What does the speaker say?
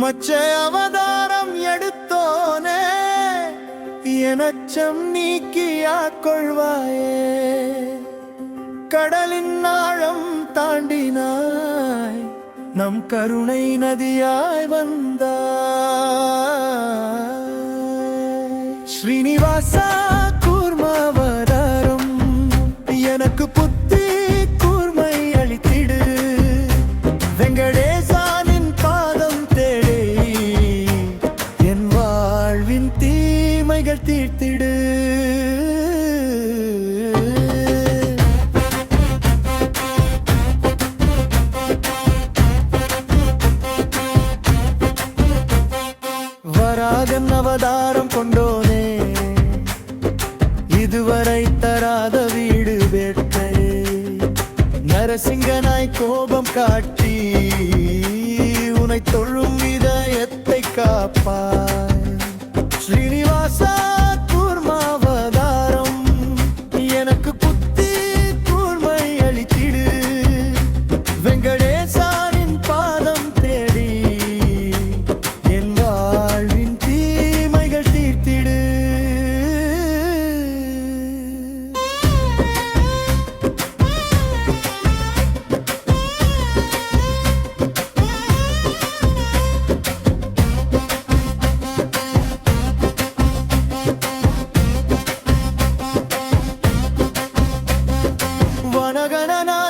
மச்சை அவதாரம் எடுத்தோனே எனச்சம் நீக்கியா கொள்வாயே. கடலின் ஆழம் தாண்டினாய் நம் கருணை நதியாய் வந்தாய். ஸ்ரீனிவாசா தீமைகள் தீர்த்திடு. வராகன் அவதாரம் கொண்டோனே இதுவரை தராத வீடு வேட்டை நரசிங்கனாய் கோபம் காட்டி உனை தொழும் இதயத்தை காப்பாய் ಗಣಗಣನಾ